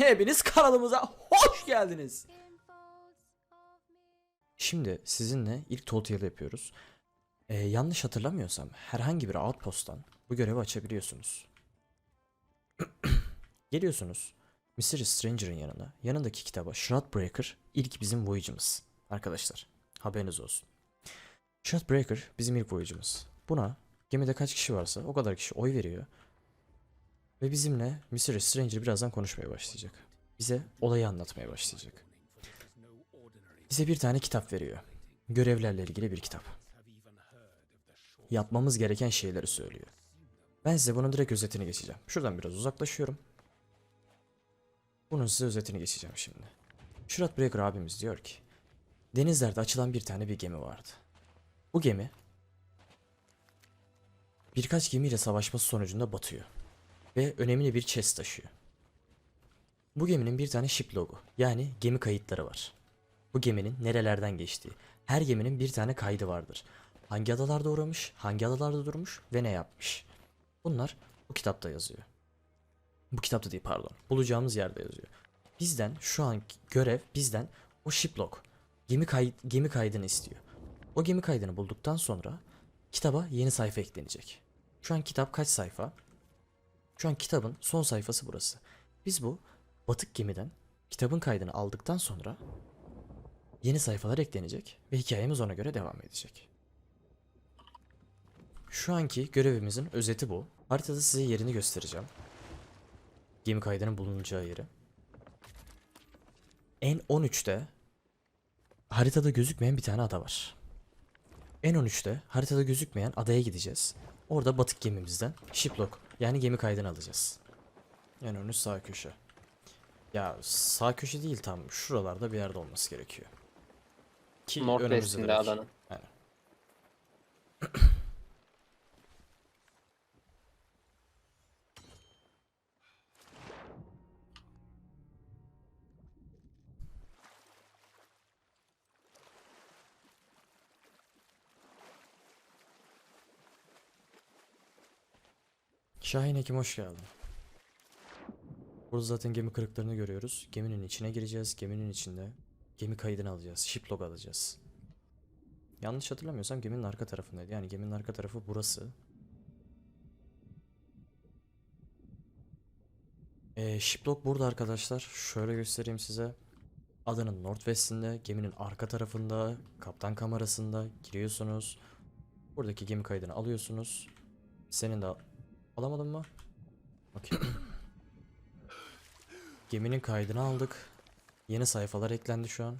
Hepiniz kanalımıza hoş geldiniz. Şimdi sizinle ilk tutorial yapıyoruz. Ee, yanlış hatırlamıyorsam herhangi bir outpost'tan bu görevi açabiliyorsunuz. Geliyorsunuz Mr. Stranger'ın yanına. Yanındaki kitaba Shroudbreaker ilk bizim voyage'ımız. Arkadaşlar haberiniz olsun. Shroudbreaker bizim ilk voyage'ımız. Buna gemide kaç kişi varsa o kadar kişi oy veriyor. Ve bizimle Mr. Stranger birazdan konuşmaya başlayacak. Bize olayı anlatmaya başlayacak. Bize bir tane kitap veriyor. Görevlerle ilgili bir kitap. Yapmamız gereken şeyleri söylüyor. Ben size bunun direkt özetini geçeceğim. Şuradan biraz uzaklaşıyorum. Bunun size özetini geçeceğim şimdi. Şurat Breaker abimiz diyor ki Denizlerde açılan bir tane bir gemi vardı. Bu gemi birkaç gemiyle savaşması sonucunda batıyor ve önemli bir chest taşıyor. Bu geminin bir tane ship logo yani gemi kayıtları var. Bu geminin nerelerden geçtiği, her geminin bir tane kaydı vardır. Hangi adalarda uğramış, hangi adalarda durmuş ve ne yapmış. Bunlar bu kitapta yazıyor. Bu kitapta değil pardon. Bulacağımız yerde yazıyor. Bizden şu an görev bizden o ship log, gemi, kay gemi kaydını istiyor. O gemi kaydını bulduktan sonra kitaba yeni sayfa eklenecek. Şu an kitap kaç sayfa? Şu an kitabın son sayfası burası. Biz bu batık gemiden kitabın kaydını aldıktan sonra yeni sayfalar eklenecek ve hikayemiz ona göre devam edecek. Şu anki görevimizin özeti bu. Haritada size yerini göstereceğim. Gemi kaydının bulunacağı yeri. N13'te haritada gözükmeyen bir tane ada var. N13'te haritada gözükmeyen adaya gideceğiz. Orada batık gemimizden shiplog yani gemi kaydını alacağız. N13 sağ köşe. Ya sağ köşe değil tam şuralarda bir yerde olması gerekiyor. Ki önümüzde Northwest'inde direkt. adanın. Aynen. Şahin Hekim hoş geldin. Burada zaten gemi kırıklarını görüyoruz. Geminin içine gireceğiz. Geminin içinde gemi kaydını alacağız. Ship log alacağız. Yanlış hatırlamıyorsam geminin arka tarafındaydı. Yani geminin arka tarafı burası. Ee, ship log burada arkadaşlar. Şöyle göstereyim size. Adanın northwest'inde, geminin arka tarafında, kaptan kamerasında giriyorsunuz. Buradaki gemi kaydını alıyorsunuz. Senin de alamadın mı? Okey. Geminin kaydını aldık. Yeni sayfalar eklendi şu an.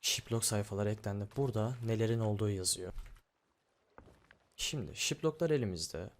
Shiplog sayfalar eklendi. Burada nelerin olduğu yazıyor. Şimdi shiploglar elimizde.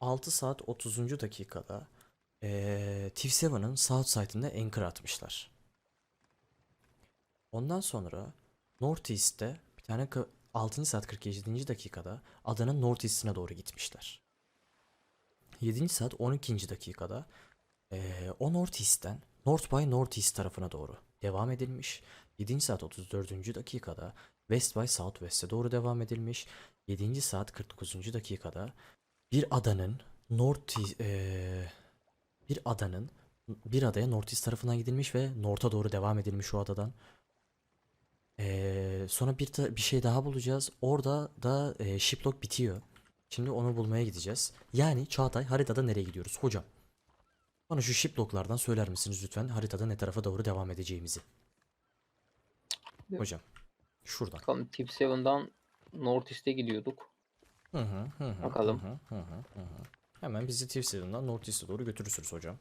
6 saat 30. dakikada eee TIF7'ın South Side'ında anchor atmışlar. Ondan sonra Northeast'te bir tane 6. saat 47. dakikada adanın Northeast'ine doğru gitmişler. 7. saat 12. dakikada eee o Northeast'ten North by Northeast tarafına doğru devam edilmiş. 7. saat 34. dakikada West by Southwest'e doğru devam edilmiş. 7. saat 49. dakikada bir adanın North eee, bir adanın bir adaya Northeast tarafından gidilmiş ve North'a doğru devam edilmiş o adadan. Eee, sonra bir ta- bir şey daha bulacağız. Orada da eee shiplog bitiyor. Şimdi onu bulmaya gideceğiz. Yani Çağatay haritada nereye gidiyoruz hocam? Bana şu shiploglardan söyler misiniz lütfen haritada ne tarafa doğru devam edeceğimizi? Hocam. Şuradan. Bakalım Tip 7'dan Northeast'e gidiyorduk. Hı hı hı hı. Bakalım. Hı hı hı hı. Hemen bizi Tifsi'den Northeast'e doğru götürürsünüz hocam.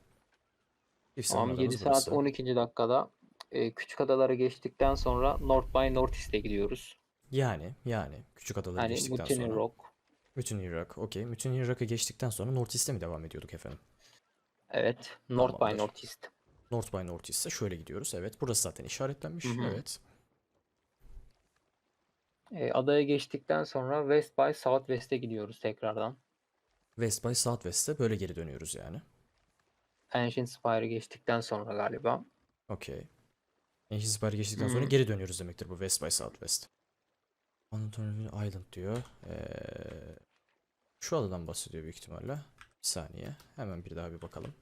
Tamam 7 adamız saat burası. 12. dakikada e, küçük adaları geçtikten sonra North by Northeast'e gidiyoruz. Yani yani küçük adaları Hani geçtikten Mutiny sonra. Rock. Bütün Irak. Okey. Bütün Irak'ı geçtikten sonra Northeast'e mi devam ediyorduk efendim? Evet. North by Tamamdır. Northeast. North by Northeast'e şöyle gidiyoruz. Evet. Burası zaten işaretlenmiş. Hı hı. Evet. E, adaya geçtikten sonra West by Southwest'e gidiyoruz tekrardan. West by Southwest'e böyle geri dönüyoruz yani. Ancient Spire'ı geçtikten sonra galiba. Okey. Ancient Spire geçtikten sonra geri dönüyoruz demektir bu West by Southwest. Anatolia Island diyor. Ee, şu adadan bahsediyor büyük ihtimalle. Bir saniye. Hemen bir daha bir bakalım.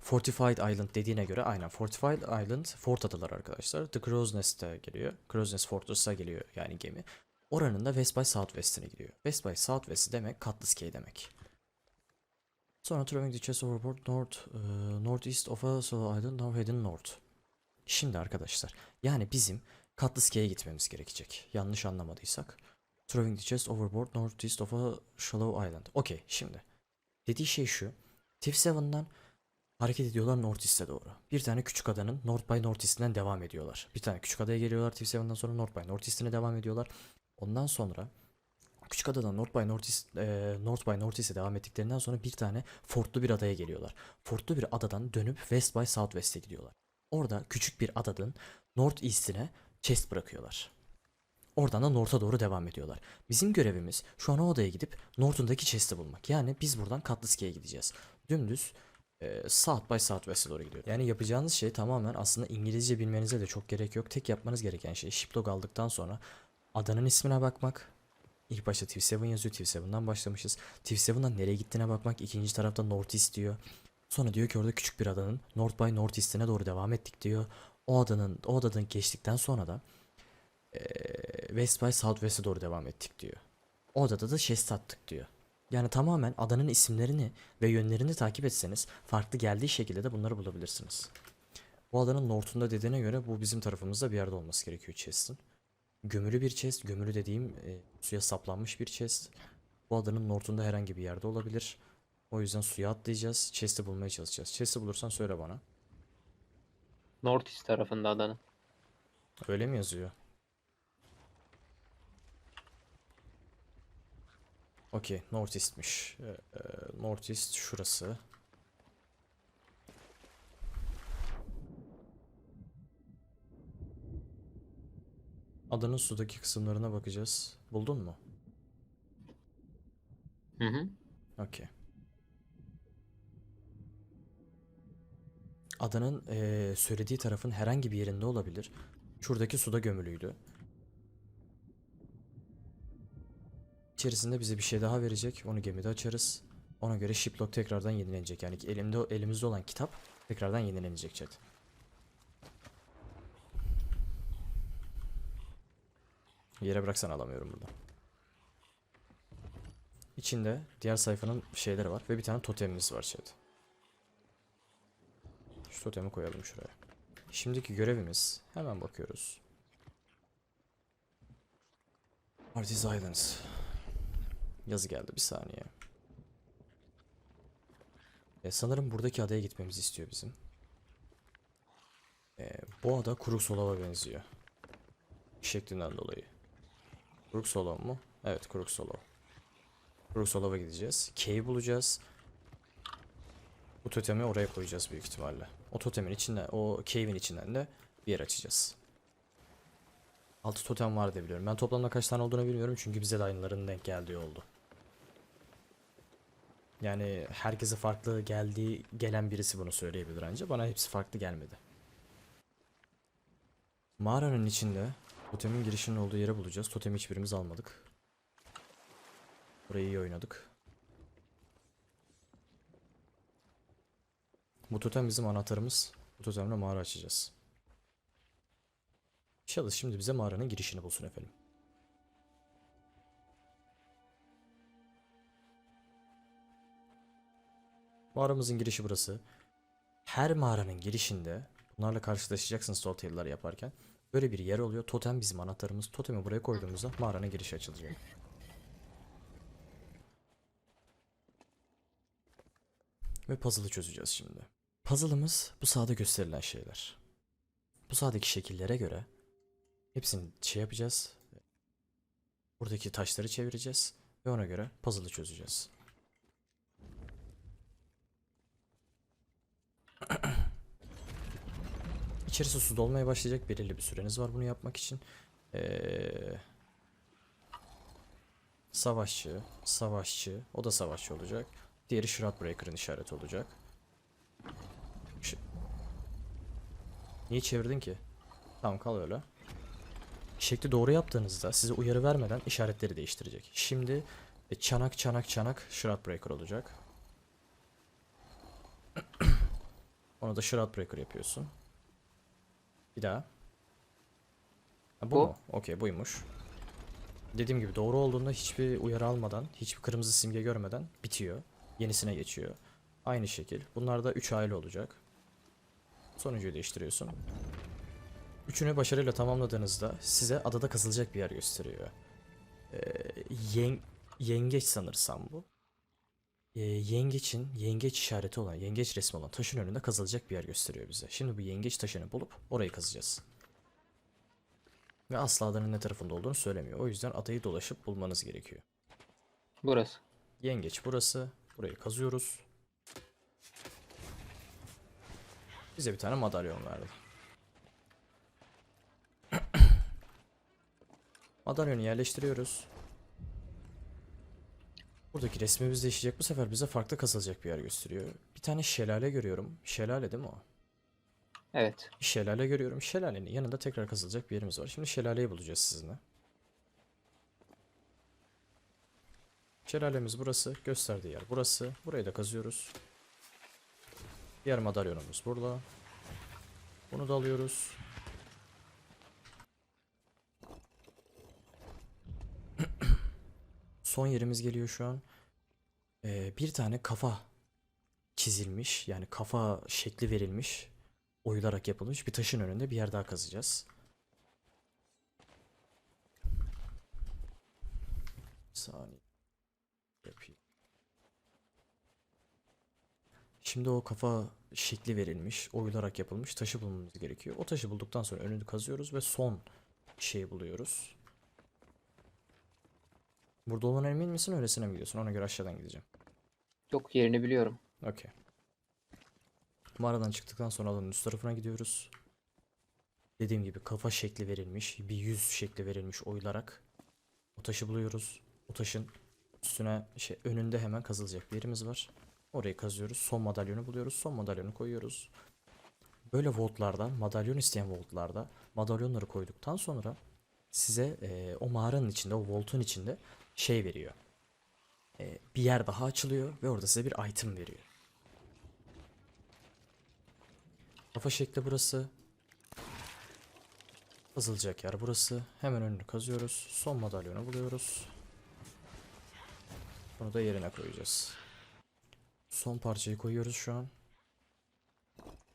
Fortified Island dediğine göre aynen Fortified Island Fort adaları arkadaşlar. The Crow's Nest'e geliyor. Crow's Nest Fortress'a geliyor yani gemi. Oranın da West by Southwest'ine gidiyor. West by Southwest demek Cutlass Cay demek. Sonra Throwing the chest overboard north, e, northeast of a solo island now heading north. Şimdi arkadaşlar yani bizim Cay'e gitmemiz gerekecek. Yanlış anlamadıysak. Throwing the chest overboard northeast of a shallow island. Okey şimdi. Dediği şey şu. Tiff 7'dan hareket ediyorlar Northeast'e doğru. Bir tane küçük adanın North by Northeast'inden devam ediyorlar. Bir tane küçük adaya geliyorlar Tiff 7'den sonra North by Northeast'ine devam ediyorlar. Ondan sonra küçük adadan North by Northeast, e, North by Northeast'e devam ettiklerinden sonra bir tane fortlu bir adaya geliyorlar. Fortlu bir adadan dönüp West by Southwest'e gidiyorlar. Orada küçük bir adanın North East'ine chest bırakıyorlar. Oradan da North'a doğru devam ediyorlar. Bizim görevimiz şu an o odaya gidip North'undaki chest'i bulmak. Yani biz buradan Cay'e gideceğiz. Dümdüz e, South by Southwest'e doğru gidiyor. Yani yapacağınız şey tamamen aslında İngilizce bilmenize de çok gerek yok. Tek yapmanız gereken şey shiplog aldıktan sonra adanın ismine bakmak. İlk başta TV7 yazıyor. TV7'den başlamışız. TV7'dan nereye gittiğine bakmak. İkinci tarafta Northeast diyor. Sonra diyor ki orada küçük bir adanın North by Northeast'ine doğru devam ettik diyor. O adanın o adadan geçtikten sonra da eee, West by Southwest'e doğru devam ettik diyor. O adada da chest attık diyor. Yani tamamen adanın isimlerini ve yönlerini takip etseniz farklı geldiği şekilde de bunları bulabilirsiniz. Bu adanın north'unda dediğine göre bu bizim tarafımızda bir yerde olması gerekiyor chest'in. Gömülü bir chest, gömülü dediğim e, suya saplanmış bir chest. Bu adanın north'unda herhangi bir yerde olabilir. O yüzden suya atlayacağız, chest'i bulmaya çalışacağız. Chest'i bulursan söyle bana. Northeast tarafında adanın. Öyle mi yazıyor? Okey, Northeast'miş. Ee, e, Northeast şurası. Adanın sudaki kısımlarına bakacağız. Buldun mu? Hı hı. Okey. Adanın eee, söylediği tarafın herhangi bir yerinde olabilir. Şuradaki suda gömülüydü. İçerisinde bize bir şey daha verecek. Onu gemide açarız. Ona göre shiplog tekrardan yenilenecek. Yani elimde elimizde olan kitap tekrardan yenilenecek chat. Yere bıraksan alamıyorum burada. İçinde diğer sayfanın şeyleri var ve bir tane totemimiz var chat. Şu totemi koyalım şuraya. Şimdiki görevimiz hemen bakıyoruz. Artis Islands. Yazı geldi bir saniye. E, sanırım buradaki adaya gitmemizi istiyor bizim. E, bu ada Kuruksolov'a benziyor. Şeklinden dolayı. Kuruksolov mu? Evet Kuruksolov. Kuruksolov'a gideceğiz. K'yi bulacağız. Bu totemi oraya koyacağız büyük ihtimalle. O totemin içinden, o cave'in içinden de bir yer açacağız. 6 totem var diye biliyorum. Ben toplamda kaç tane olduğunu bilmiyorum çünkü bize de aynılarının denk geldiği oldu. Yani herkese farklı geldiği gelen birisi bunu söyleyebilir ancak bana hepsi farklı gelmedi. Mağaranın içinde totemin girişinin olduğu yere bulacağız. Totemi hiçbirimiz almadık. Burayı iyi oynadık. Bu totem bizim anahtarımız. Bu totemle mağara açacağız. İnşallah şimdi bize mağaranın girişini bulsun efendim. Mağaramızın girişi burası. Her mağaranın girişinde bunlarla karşılaşacaksınız Storytel'lar yaparken. Böyle bir yer oluyor. Totem bizim anahtarımız. Totemi buraya koyduğumuzda mağaranın girişi açılacak. Ve puzzle'ı çözeceğiz şimdi. Puzzle'ımız bu sağda gösterilen şeyler. Bu sağdaki şekillere göre hepsini şey yapacağız. Buradaki taşları çevireceğiz ve ona göre puzzle'ı çözeceğiz. İçerisi su dolmaya başlayacak. Belirli bir süreniz var bunu yapmak için. Ee, savaşçı, savaşçı, o da savaşçı olacak. Diğeri Shroudbreaker'ın işareti olacak. Ş- Niye çevirdin ki? Tamam kal öyle. Şekli doğru yaptığınızda size uyarı vermeden işaretleri değiştirecek. Şimdi e, çanak çanak çanak Shroudbreaker olacak. Sonra da Shroud Breaker yapıyorsun. Bir daha. Ha, bu, Bu. mu? Okey buymuş. Dediğim gibi doğru olduğunda hiçbir uyarı almadan, hiçbir kırmızı simge görmeden bitiyor. Yenisine geçiyor. Aynı şekil. Bunlar da 3 aile olacak. Sonuncuyu değiştiriyorsun. Üçünü başarıyla tamamladığınızda size adada kazılacak bir yer gösteriyor. Ee, yen- yengeç sanırsam bu. Ee, yengeçin yengeç işareti olan, yengeç resmi olan taşın önünde kazılacak bir yer gösteriyor bize. Şimdi bu yengeç taşını bulup orayı kazacağız. Ve asla adanın ne tarafında olduğunu söylemiyor. O yüzden adayı dolaşıp bulmanız gerekiyor. Burası. Yengeç burası. Burayı kazıyoruz. Bize bir tane madalyon verdi. Madalyonu yerleştiriyoruz. Buradaki resmimiz değişecek. Bu sefer bize farklı kazılacak bir yer gösteriyor. Bir tane şelale görüyorum. Şelale değil mi o? Evet. Bir şelale görüyorum. Şelalenin yanında tekrar kazılacak bir yerimiz var. Şimdi şelaleyi bulacağız sizinle. Şelalemiz burası. Gösterdiği yer burası. Burayı da kazıyoruz. Diğer madalyonumuz burada. Bunu da alıyoruz. Son yerimiz geliyor şu an. Ee, bir tane kafa çizilmiş. Yani kafa şekli verilmiş. Oyularak yapılmış bir taşın önünde bir yer daha kazacağız. Bir saniye. Yapayım. Şimdi o kafa şekli verilmiş, oyularak yapılmış taşı bulmamız gerekiyor. O taşı bulduktan sonra önünü kazıyoruz ve son şeyi buluyoruz. Burada olan emin misin öylesine mi gidiyorsun? Ona göre aşağıdan gideceğim. Yok yerini biliyorum. Okey. Mağaradan çıktıktan sonra alanın üst tarafına gidiyoruz. Dediğim gibi kafa şekli verilmiş, bir yüz şekli verilmiş oyularak o taşı buluyoruz. O taşın üstüne şey önünde hemen kazılacak bir yerimiz var. Orayı kazıyoruz. Son madalyonu buluyoruz. Son madalyonu koyuyoruz. Böyle voltlarda, madalyon isteyen voltlarda madalyonları koyduktan sonra size eee, o mağaranın içinde, o voltun içinde şey veriyor. Eee, bir yer daha açılıyor ve orada size bir item veriyor. Kafa şekli burası. Kazılacak yer burası. Hemen önünü kazıyoruz. Son madalyonu buluyoruz. Bunu da yerine koyacağız. Son parçayı koyuyoruz şu an.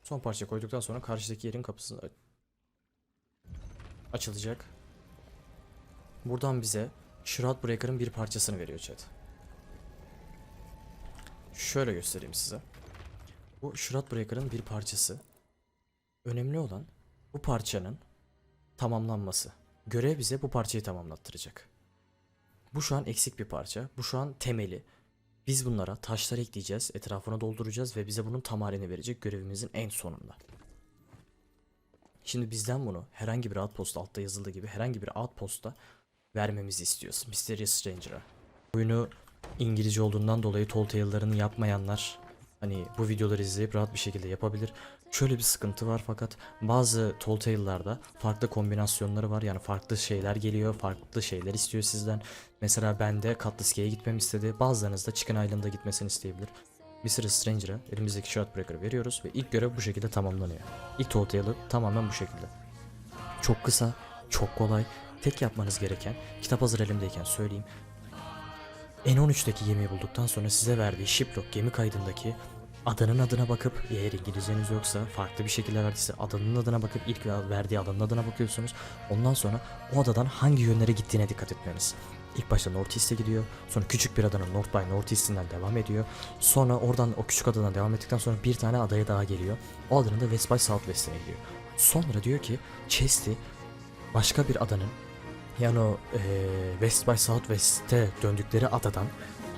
Son parçayı koyduktan sonra karşıdaki yerin kapısı açılacak. Buradan bize Shroud Breaker'ın bir parçasını veriyor chat. Şöyle göstereyim size. Bu Shroud Breaker'ın bir parçası. Önemli olan bu parçanın tamamlanması. Görev bize bu parçayı tamamlattıracak. Bu şu an eksik bir parça. Bu şu an temeli. Biz bunlara taşlar ekleyeceğiz, etrafına dolduracağız ve bize bunun tam halini verecek görevimizin en sonunda. Şimdi bizden bunu herhangi bir outpost altta yazıldığı gibi herhangi bir outpost'ta vermemizi istiyoruz. Mysterious Stranger'a. Oyunu İngilizce olduğundan dolayı tall tale'larını yapmayanlar hani bu videoları izleyip rahat bir şekilde yapabilir. Şöyle bir sıkıntı var fakat bazı tall tale'larda farklı kombinasyonları var. Yani farklı şeyler geliyor, farklı şeyler istiyor sizden. Mesela bende Cutlass gitmemi istedi. Bazılarınız da Chicken Island'a gitmesini isteyebilir. Sürü Stranger'a elimizdeki Shotbreaker'ı veriyoruz ve ilk görev bu şekilde tamamlanıyor. İlk tall tale'ı tamamen bu şekilde. Çok kısa, çok kolay. Tek yapmanız gereken, kitap hazır elimdeyken söyleyeyim. N13'teki gemiyi bulduktan sonra size verdiği shiplock gemi kaydındaki adanın adına bakıp eğer İngilizceniz yoksa farklı bir şekilde verdiyse adanın adına bakıp ilk verdiği adanın adına bakıyorsunuz. Ondan sonra o adadan hangi yönlere gittiğine dikkat etmeniz. İlk başta North East'e gidiyor. Sonra küçük bir adanın North by North East'inden devam ediyor. Sonra oradan o küçük adadan devam ettikten sonra bir tane adaya daha geliyor. O adanın da West by South West'ine gidiyor. Sonra diyor ki Chesty başka bir adanın yani o eee, West by Southwest'e döndükleri adadan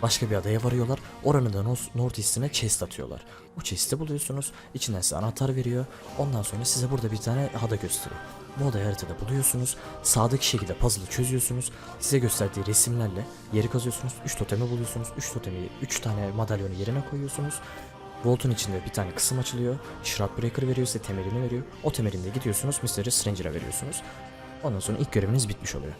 başka bir adaya varıyorlar. Oranın da North, East'ine chest atıyorlar. O chest'i buluyorsunuz. İçinden size anahtar veriyor. Ondan sonra size burada bir tane ada gösteriyor. Bu adayı haritada buluyorsunuz. Sağdaki şekilde puzzle'ı çözüyorsunuz. Size gösterdiği resimlerle yeri kazıyorsunuz. 3 totemi buluyorsunuz. 3 totemi 3 tane madalyonu yerine koyuyorsunuz. Vault'un içinde bir tane kısım açılıyor. Shroud Breaker veriyor size temelini veriyor. O temelinde gidiyorsunuz Mysterious Stranger'a veriyorsunuz. Ondan sonra ilk göreviniz bitmiş oluyor.